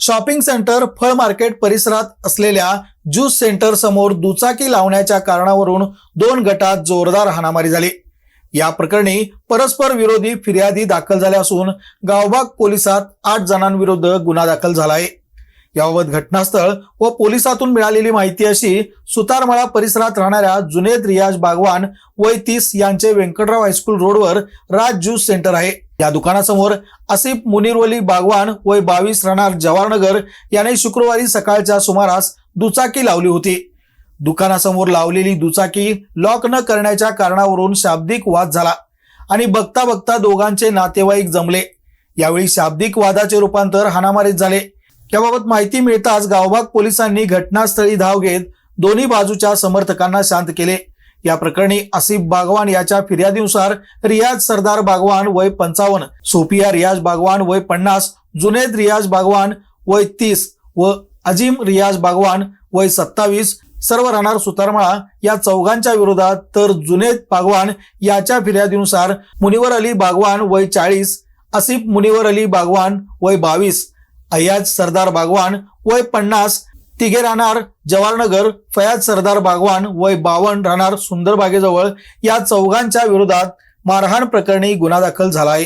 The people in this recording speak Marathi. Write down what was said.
शॉपिंग सेंटर फळ मार्केट परिसरात असलेल्या ज्यूस सेंटर समोर दुचाकी लावण्याच्या कारणावरून दोन गटात जोरदार हाणामारी झाली. या प्रकरणी परस्पर विरोधी फिर्यादी दाखल झाल्या असून गावबाग पोलिसात आठ जणांविरुद्ध गुन्हा दाखल झाला आहे याबाबत घटनास्थळ व पोलिसातून मिळालेली माहिती अशी सुतारमळा परिसरात राहणाऱ्या जुनेद रियाज बागवान वय तीस यांचे व्यंकटराव हायस्कूल रोडवर राज ज्यूस सेंटर आहे. या दुकानासमोर आसिफ मुनीरवली बागवान वय बावीस राहणार जवाहरनगर याने शुक्रवारी सकाळच्या सुमारास दुचाकी लावली होती. दुकानासमोर लावलेली दुचाकी लॉक न करण्याच्या कारणावरून शाब्दिक वाद झाला आणि बघता बघता दोघांचे नातेवाईक जमले. यावेळी शाब्दिक वादाचे रूपांतर हाणामारीत झाले. याबाबत माहिती मिळताच गावभाग पोलिसांनी घटनास्थळी धाव घेत दोन्ही बाजूच्या समर्थकांना शांत केले. या प्रकरणी आसिफ बागवान याच्या फिर्यादीनुसार रियाज सरदार बागवान वय पंचावन्न सोफिया रियाज बागवान वय पन्नास जुनेद रियाज बागवान वय तीस व अजिम रियाज बागवान वय सत्तावीस सर्व राहणार सुतारमाळा या चौघांच्या विरोधात तर जुनेद बागवान याच्या फिर्यादीनुसार मुनिवर अली बागवान वय चाळीस आसिफ मुनिवर अली बागवान वय बावीस अय्याज सरदार बागवान वय पन्नास तिघे राहणार जवाहरनगर फयाज सरदार बागवान वय बावन राहणार सुंदरबागेजवळ या चौघांच्या विरोधात मारहाण प्रकरणी गुन्हा दाखल झाला आहे.